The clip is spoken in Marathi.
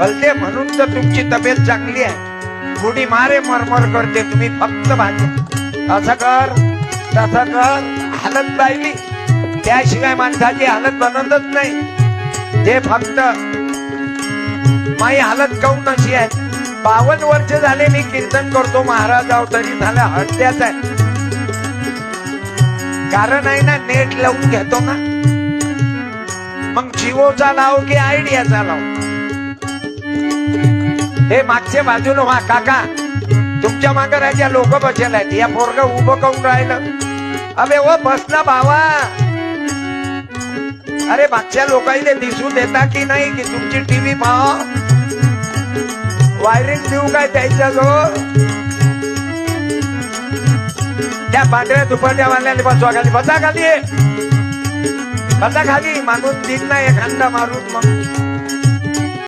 हलते म्हणून तर तुमची तब्येत चांगली आहे. थोडी मारे मरमर करते तुम्ही फक्त भाजी असं कर तसं कर हालत पाहिली. त्याशिवाय माणसाची हालत बनतच नाही. ते फक्त माई हालत काऊन अशी आहे? बावन्न वर्ष झाले मी कीर्तन करतो महाराज आहो तरी झालं हट्ट्याच आहे. कारण आहे ना नेट लावून घेतो ना. मग जिओचा लाव की आयडियाचा लाव? हे मागच्या बाजूला वा काका. तुमच्या मागे राहायच्या लोक बसेल आहेत. या पोरग उभं काऊन राहिलं? अबे ओ बस ना भावा अरे मागच्या लोकांना दिसून देता की नाही की तुमची टीव्ही पाहा? वायरिंग देऊ काय त्याच्या जो त्या पांढऱ्या दुपट्या वाल्याने बसवा खाली. बसा खाली. बसा खाली. मागून तीन नाही एखादा मारून मग.